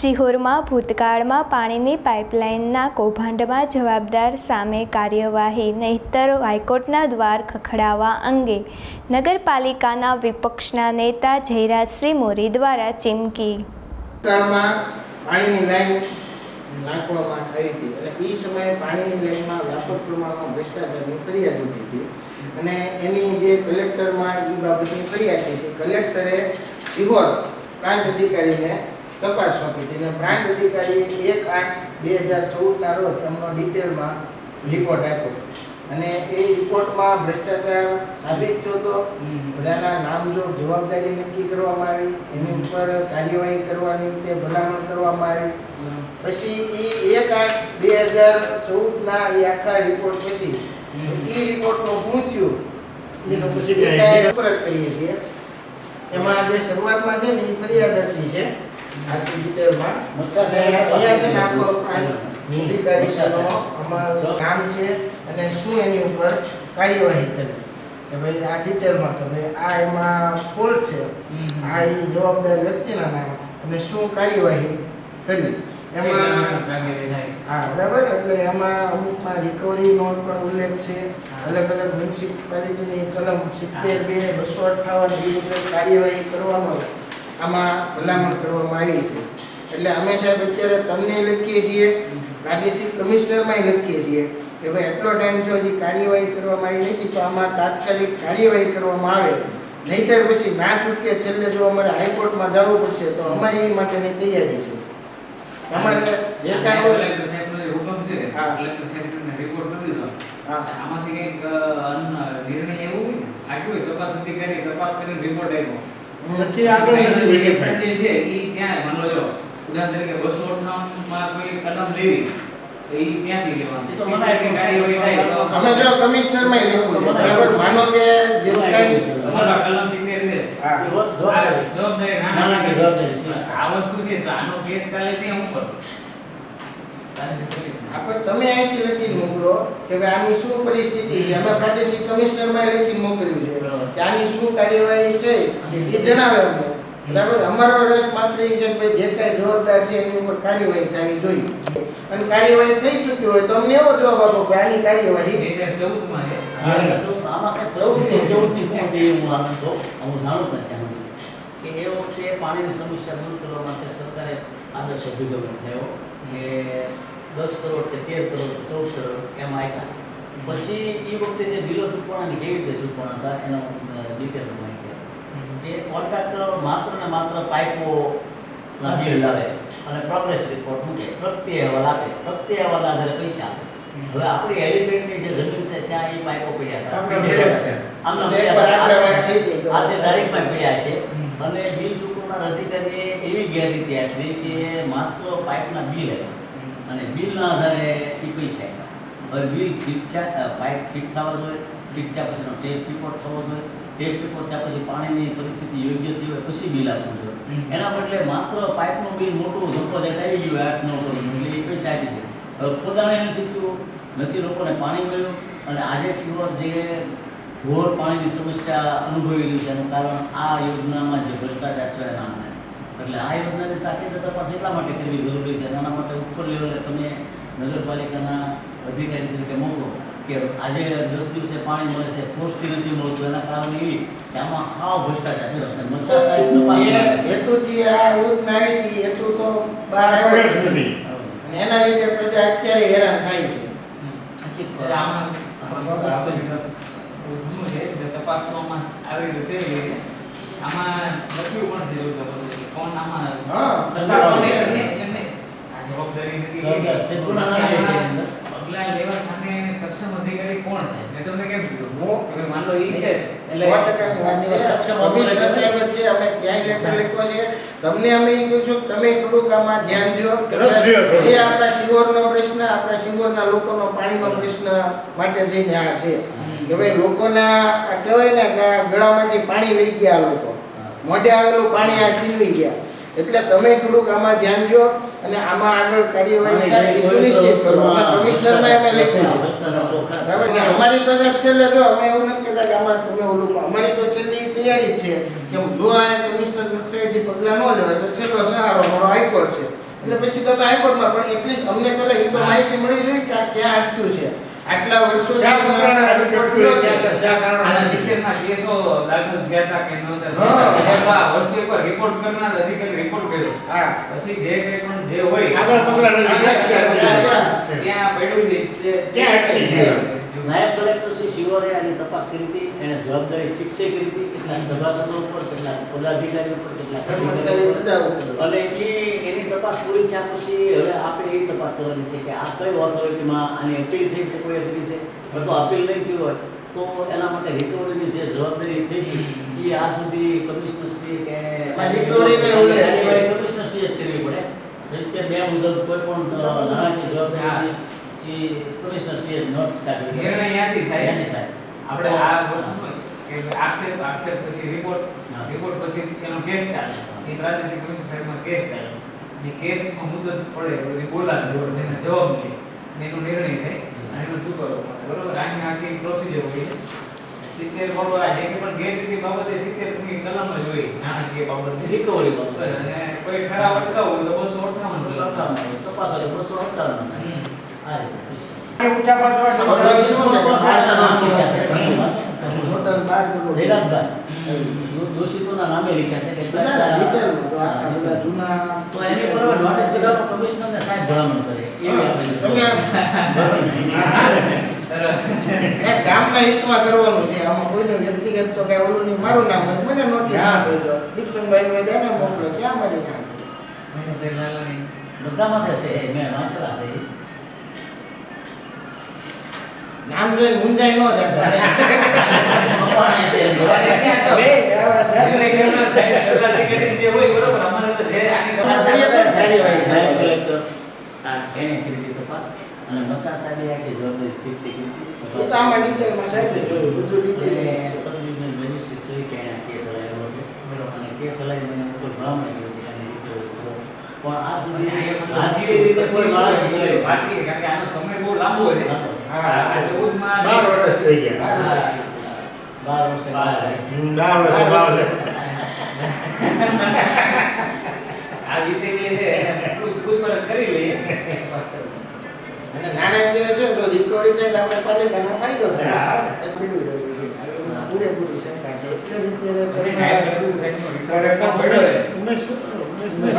સિહોરમાં ભૂતકાળમાં પાણીની પાઇપલાઇનના કૌભાંડમાં જવાબદાર સામે કાર્યવાહી, નહીતર હાઈકોર્ટના દ્વાર ખખડાવવા અંગે નગરપાલિકાના વિપક્ષના નેતા જયરાજસિંહ મોરી દ્વારા ચીમકી. અને એની જે કલેક્ટરમાં એ બાબતની ફરિયાદ હતી કલેક્ટરે સિહોર પ્રાંત અધિકારીને તપાસ સોંપી હતી અને પ્રાંત અધિકારીએ એક આઠ બે હજાર ચૌદના રોજ એમનો ડિટેલમાં રિપોર્ટ આપ્યો. અને એ રિપોર્ટમાં ભ્રષ્ટાચાર સાબિત થયો હતો બધાના નામજોગ જવાબદારી નક્કી કરવામાં આવી. એની ઉપર કાર્યવાહી કરવાની તે ભલામણ કરવામાં આવી. પછી એ એક આઠ બે હજાર ચૌદના એ આખા રિપોર્ટ પછી એ એ કાંઈ પરત કરીએ છીએ. એમાં જે શરૂઆતમાં છે ને એ ફરિયાદ છે. અહીંયા છે અને શું એની ઉપર કાર્યવાહી કરી કે ભાઈ આ ડિટેલમાં આ એમાં ફોલ્ટ છે આ એ જવાબદાર વ્યક્તિના નામે અને શું કાર્યવાહી કરવી હા બરાબર એટલે એમાં અમુકમાં રિકવરીનો પણ ઉલ્લેખ છે અલગ અલગ મ્યુનિસિપાલિટીની સિત્તેર બે બસો રીતે કાર્યવાહી કરવાનો આમાં ભલામણ કરવામાં આવી છે. એટલે અમે સાહેબ અત્યારે તમને લખીએ છીએ પ્રાદેશિક કમિશનરમાંય લખીએ છીએ કે ભાઈ એટલો ટાઈમ થયો હજી કાર્યવાહી કરવામાં આવી નથી તો આમાં તાત્કાલિક કાર્યવાહી કરવામાં આવે. નહીંતર પછી ના છૂટકે છેલ્લે જો અમારે હાઈકોર્ટમાં જવું પડશે તો અમારી એ માટેની તૈયારી છે. અમારે જે કાંઈ હોય- હુકમ છે હા. કલેક્ટર સાહેબને રિપોર્ટ કરી દીધો. આમાંથી કંઈક નિર્ણય એવો આપ્યો હોય તપાસ અધિકારી તપાસ કરીને રિપોર્ટ આપ્યો. પછી આગળ નથી વિકેટ થાય. છે ઈ ત્યાં માનો જો ઉદાહરણ તરીકે 258 માં કોઈ કલમ લેવી અમે જો કમિશનરમાં લખવું છે. બરાબર? માનો કે જે કઈ તમારા કલમ સિત્તેર છે. હા. આ વસ્તુ છે તો આનો કેસ ચાલે ત્યાં ઉપર. આપણે તમે અહીંથી લખીને મોકલો કે ભાઈ આની શું પરિસ્થિતિ છે? અમે પ્રાદેશિક કમિશનરમાં લખીને મોકલ્યું છે કે આની શું કાર્યવાહી છે એ જણાવે અમને. બરાબર? અમારો રસ માત્ર એ છે કે જે કાંઈ જવાબદાર છે એની ઉપર કાર્યવાહી થવી જોઈએ. અને કાર્યવાહી થઈ ચૂકી હોય તો અમને એવો જવાબ આપો કે આની કાર્યવાહી આમાં સાહેબ પરિસ્થિતિ ચૌદની શું હતી હું આનું તો હું જાણું છું ત્યાં કે એ વખતે પાણીની સમસ્યા દૂર કરવા માટે સરકારે આદર્શ અભિગમ થયો કે દસ કરોડ કે તેર કરોડ કે ચૌદ કરોડ એમ આપ્યા. પછી એ વખતે જે બિલો ચૂકવણાની કેવી રીતે ચૂકવણા હતા એનો ડિટેલ માહિતી કે કોન્ટ્રાક્ટર માત્ર ને માત્ર પાઇપો લાવે અને પ્રોગ્રેસ રિપોર્ટ મૂકે. પ્રત્યે અહેવાલ આપે. પ્રત્યે અહેવાલના આધારે પૈસા આપે. હવે આપણી એલિમેન્ટની જે જમીન છે ત્યાં એ પાઇપો પડ્યા હતા. હતા. આજની તારીખમાં પડ્યા છે. અને બિલ ચૂકવનાર અધિકારીએ એવી ગેરરીતિ આપી કે માત્ર પાઇપના બિલ આપ્યા અને બિલના આધારે એ પૈસા હવે બિલ ફીટચા પાઇપ ફિટ થવા જોઈએ ફીટચા પછીનો ટેસ્ટ રિપોર્ટ થવો જોઈએ. ટેસ્ટ રિપોર્ટ થયા પછી પાણીની પરિસ્થિતિ યોગ્ય થઈ હોય પછી બિલ આપવું જોઈએ. એના બદલે માત્ર પાઇપનું બિલ મોટું ડિપોઝિટ આવી ગયું આઠ નવ એટલે એ પૈસા આપી દે. હવે પોતાને નથી થયું નથી લોકોને પાણી મળ્યું અને આજે સિવર જે ઘોર પાણીની સમસ્યા અનુભવી રહ્યું છે એનું કારણ આ યોજનામાં જે ભ્રષ્ટાચાર છે એના એટલે આ યોજનાની તાકીદ તપાસ એટલા માટે કરવી જરૂરી છે એના માટે ઉપર લેવલે તમે નગરપાલિકાના અધિકારી તરીકે મોકલો કે આજે દસ દિવસે પાણી મળે છે પોસ્ટથી નથી મળતું. એના કારણે એવી કે આમાં હાવ ભ્રષ્ટાચાર છે. મચ્છા સાહેબ તપાસ એ હેતુથી આ યોજના હતી હેતુ તો બહાર આવ્યો નથી. અને એના લીધે પ્રજા અત્યારે હેરાન થાય છે. આમાં તપાસવામાં આવી રીતે થઈ આમાં લખ્યું પણ છે એવું તો બધું કે કોણ આમાં હા. સરકાર એમને એમને આ જવાબદારી નથી સરકાર સેતુના છે આમાં લેવા સામે સક્ષમ અધિકારી કોણ મેં તમને કેમ કીધું? કે માન લો ઈ છે. સો ટકાની વાત છે. સક્ષમ અધિકારી છે? અમે ક્યાંય લેટર લખ્યો છે? તમને અમે એ કહ્યું છું કે તમે થોડુંક આમાં ધ્યાન દો. જે આપણા શિહોરનો પ્રશ્ન આપણા શિહોરના લોકોનો પાણીનો પ્રશ્ન માટે થઈને આ છે. કે ભાઈ લોકોના કહેવાય ને કે ગળામાંથી પાણી લઈ ગયા લોકો. મોઢે આવેલું પાણી આ છીનવી ગયા. એટલે તમે થોડુંક આમાં ધ્યાન દો અને આમાં આગળ કાર્યવાહી સુનિશ્ચિત કરો. કમિશનરમાં અમે લખ્યું બરાબર ને? અમારી તો છેલ્લે જો અમે એવું નથી કહેતા કે અમારે તમે ઓલું અમારી તો છેલ્લી તૈયારી છે કે જો આ કમિશનર કક્ષાએથી પગલાં ન લેવાય તો છેલ્લો સહારો અમારો હાઈકોર્ટ છે. એટલે પછી તમે હાઈકોર્ટમાં પણ એટલીસ્ટ અમને પહેલાં એ તો માહિતી મળી જોઈએ કે આ ક્યાં અટક્યું છે. આટલા વર્ષો કેસો લાગુ થયા કે નહોતા રિપોર્ટ કરનાર અધિકારી રિપોર્ટ કર્યો. હા. પછી જે કંઈ પણ જે હોય આગળ પગલાં. ત્યાં પડ્યું છે. ત્યાં અટકી ગયા. નાયબ કલેક્ટર શ્રી શિવરે આની તપાસ કરી હતી એણે જવાબદારી ફિક્સે કરી હતી કેટલાક સભાસદો ઉપર કેટલાક પદાધિકારીઓ ઉપર કેટલાક. અને એ એની તપાસ પૂરી થયા પછી હવે આપણે એ તપાસ કરવાની છે કે આ કઈ ઓથોરિટીમાં આની અપીલ થઈ છે કોઈ કરી છે અથવા અપીલ નહીં થઈ હોય તો એના માટે રિકવરીની જે જવાબદારી થઈ હતી એ આ સુધી કમિશનરશ્રી કે. કમિશનરશ્રીએ જ કરવી પડે. રીતે બે મુજબ કોઈ પણ નાણાકીય જવાબદારી એ કમિશનરશ્રીએ જ નોટ કાઢવી પડે. નિર્ણય ત્યાંથી થાય. ત્યાંથી થાય। આપણે આ વસ્તુ હોય કે આક્ષેપ આક્ષેપ પછી રિપોર્ટ હા. રિપોર્ટ પછી એનો કેસ ચાલે. એ પ્રાદેશિક કમિશનર સાહેબમાં કેસ ચાલે. એ કેસમાં મુદત પડે બધી બોલાવે એને જવાબ લે અને એનો નિર્ણય થાય અને એનો ચૂકવવો પડે બરોબર? આની આખી પ્રોસિજર હોય? છે સિત્તેર બરોબર આ જે કંઈ પણ ગેરરીતિ બાબતે સિત્તેરની કલમ જ હોય. નાણાકીય બાબતે. રિકવરી બાબતે. અને કોઈ ઠરાવ અટકાવવો હોય તો બસો અઠાવન બસો અઠ્ઠાવન તપાસ હોય તો બસો અઠ્ઠાવન દોષિતોના નામે લખ્યા છે કે બધા ડિટેલમાં તો આ બધા જૂના તો એની પર નોટિસ કઢાવવાનો કમિશનરને સાહેબ ભલામણ કરે. એવી આપણી તમે આ ગામના હિતમાં કરવાનું છે. આમાં કોઈનું વ્યક્તિગત તો કઈ ઓલું નહીં. મારું નામ હોય મને નોટિસ હા. આપી દો દીપસંગભાઈ હોય તેને મોકલો. ક્યાં મારી નામ? બધામાં થશે મેં વાંચેલા છે. એ. નામ જોઈને મુંજાઈ ન હોય. પણ આ સુધી રાજકીય રીતે કોઈ માણસ કારણ કે આનો સમય બહુ લાંબો છે. લાંબો છે. હા, આ ચૌદમાં બાર વર્ષ થઈ ગયા. બાર વર્ષે બાર વર્ષે બાર વર્ષે આ વિષય જે છે પૂછપરછ કરી લઈએ. અને તો રિકવરી થાય તો આપણે ફાયદો થાય. રહેવું જોઈએ. એમાં પૂરેપૂરી શંકા છે. એટલે રીતે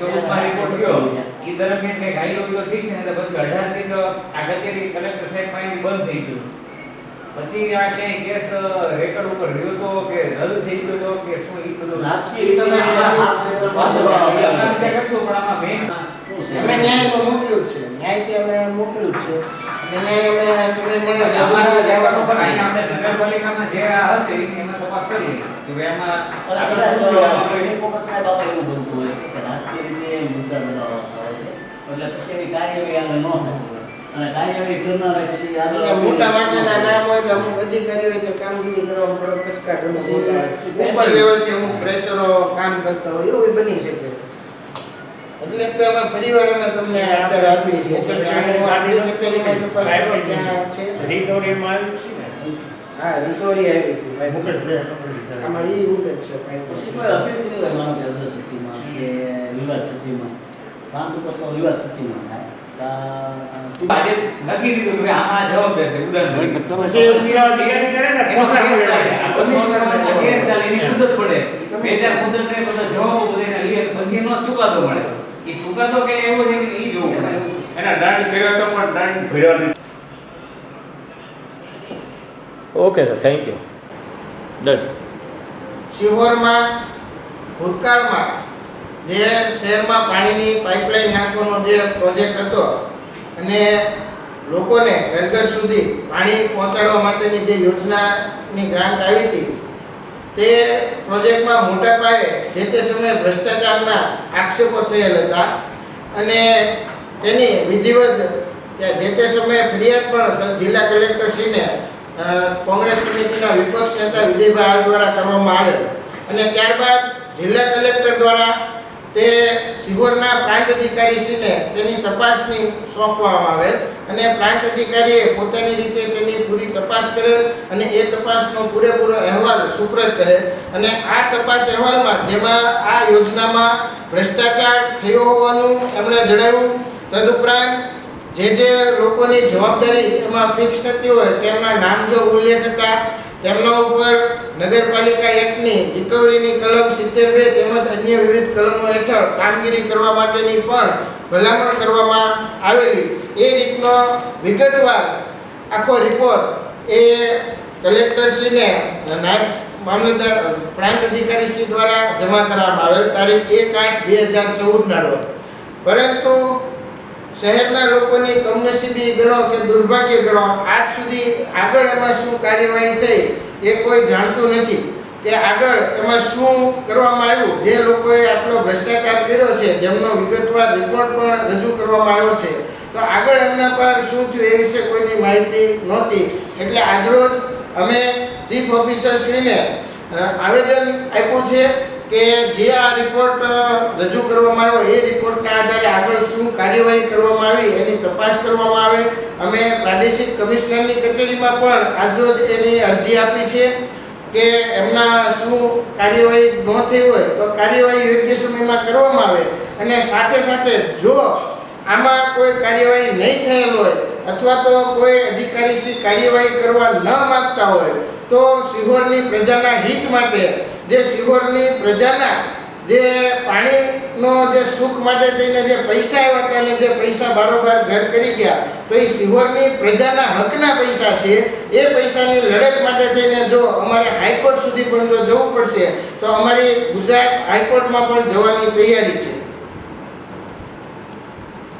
14 માં રિપોર્ટ ગયો. એ દરમિયાન કઈ ગાયલો તો ઠીક છે? ને પછી 18 થી તો આગળથી કલેક્ટર સાહેબ પાસેથી બંધ થઈ ગયું. પછી આ કે કેસ રેકર્ડ ઉપર રહ્યો તો કે રદ થઈ ગયો તો કે શું એ બધું? રાજકીય રીતે તમે આમાં છે કરશો પણ આમાં મેન અમે ન્યાય તો મોકલ્યું છે. ન્યાય કે અમે મોકલ્યું છે. અને ન્યાય અમે સમય મળ્યો છે. જવાનો પણ અહીંયા આપણે નગરપાલિકામાં જે આ હશે એની અમે તપાસ કરીએ. કે એમાં ફોકસ સાહેબ આપણે એવું બનતું હશે મુદ્દા બનાવતા આવે છે. એટલે પછી એવી કાર્યવાહી આગળ ન થતી હોય અને કાર્યવાહી કરનાર પછી આગળ મોટા માટેના નામ હોય એટલે અમુક અધિકારીઓ કે કામગીરી કરવા પડે કચકાટ થાય. ઉપર લેવલથી અમુક પ્રેશરો કામ કરતા હોય એવું બની શકે. એટલે તો અમે પરિવાર અમે તમને અત્યારે આપીએ છીએ. એટલે આગળ આને આપણી કચેરીમાં તપાસ છે. રિકવરીમાં આવ્યું છે ને? હા રિકવરી આવી હતી ભાઈ મુકેશભાઈ આમાં ઈ ઉલ્લેખ છે ભાઈ. પછી કોઈ અપીલ કરી માનો કે અગ્ર સચિવમાં કે વિવાદ સચિવમાં પ્રાંત ઉપર તો વિવાદ સચિવમાં થાય. આજે લખી દીધું કે જવાબદાર છે ઉદાહરણ એનો ખોટા કેસ ચાલે. કોઈ આ કમિશનરમાં કેસ ચાલે, એની મુદત પડે. બે ચાર મુદત ને બધા જવાબો બધા એના લે, પછી એનો ચુકાદો મળે. એ ચુકાદો કઈ એવો છે કે ઈ જોવું. પડે. એના દંડ કર્યો તો પણ દંડ ભર્યો okay sir thank you. Done. શિહોરમાં ભૂતકાળમાં જે શહેરમાં પાણીની પાઇપલાઇન નાખવાનો જે પ્રોજેક્ટ હતો અને લોકોને ઘર ઘર સુધી પાણી પહોંચાડવા માટેની જે યોજનાની ગ્રાન્ટ આવી હતી, તે પ્રોજેક્ટમાં મોટા પાયે જે તે સમયે ભ્રષ્ટાચારના આક્ષેપો થયેલ હતા અને તેની વિધિવત જે તે સમયે ફરિયાદ પણ જિલ્લા કલેક્ટરશ્રીને કોંગ્રેસ સમિતિના વિપક્ષ નેતા વિજયભાઈ હાલ દ્વારા કરવામાં આવેલ. અને ત્યારબાદ જિલ્લા કલેક્ટર દ્વારા તે સિહોરના પ્રાંત અધિકારીશ્રીને તેની તપાસની સોંપવામાં આવે અને પ્રાંત અધિકારીએ પોતાની રીતે તેની પૂરી તપાસ કરે અને એ તપાસનો પૂરેપૂરો અહેવાલ સુપ્રત કરે અને આ તપાસ અહેવાલમાં જેમાં આ યોજનામાં ભ્રષ્ટાચાર થયો હોવાનું એમણે જણાવ્યું. તદુપરાંત જે જે લોકોની જવાબદારી એમાં ફિક્સ થતી હોય તેમના નામ જો ઉલ્લેખ હતા તેમના ઉપર નગરપાલિકા એક્ટની રિકવરીની કલમ સિત્તેર બે તેમજ અન્ય વિવિધ કલમો હેઠળ કામગીરી કરવા માટેની પણ ભલામણ કરવામાં આવેલી. એ રીતનો વિગતવાર આખો રિપોર્ટ એ કલેક્ટરશ્રીને નાયબ મામલતદાર, પ્રાંત અધિકારીશ્રી દ્વારા જમા કરવામાં આવેલ તારીખ એક આઠ બે હજાર ચૌદના રોજ. પરંતુ શહેરના લોકોની કમનસીબી ગણો કે દુર્ભાગ્ય ગણો, આજ સુધી આગળ એમાં શું કાર્યવાહી થઈ એ કોઈ જાણતું નથી. કે આગળ એમાં શું કરવામાં આવ્યું, જે લોકોએ આટલો ભ્રષ્ટાચાર કર્યો છે, જેમનો વિગતવાર રિપોર્ટ પણ રજૂ કરવામાં આવ્યો છે. તો આગળ એમના પર શું થયું એ વિશે કોઈની માહિતી નહોતી. એટલે આજરોજ અમે ચીફ ઓફિસરશ્રીને આવેદન આપ્યું છે. કે જે આ રિપોર્ટ રજૂ કરવામાં આવ્યો, એ રિપોર્ટના આધારે આગળ શું કાર્યવાહી કરવામાં આવી, એની તપાસ કરવામાં આવે. અમે પ્રાદેશિક કમિશનરની કચેરીમાં પણ આજરોજ એની અરજી આપી છે કે એમના શું કાર્યવાહી ન થઈ હોય તો કાર્યવાહી યોગ્ય સમયમાં કરવામાં આવે. અને સાથે સાથે જો આમાં કોઈ કાર્યવાહી નહીં થયેલ હોય અથવા તો કોઈ અધિકારીશ્રી કાર્યવાહી કરવા ન માગતા હોય તો સિહોરની પ્રજાના હિત માટે, જે સિહોરની પ્રજાના જે પાણીનો જે સુખ માટે થઈને જે પૈસા આવ્યા હતા અને જે પૈસા બારોબાર ઘર કરી ગયા, તો એ સિહોરની પ્રજાના હકના પૈસા છે. એ પૈસાની લડત માટે થઈને જો અમારે હાઈકોર્ટ સુધી પણ જો જવું પડશે, તો અમારી ગુજરાત હાઈકોર્ટમાં પણ જવાની તૈયારી છે.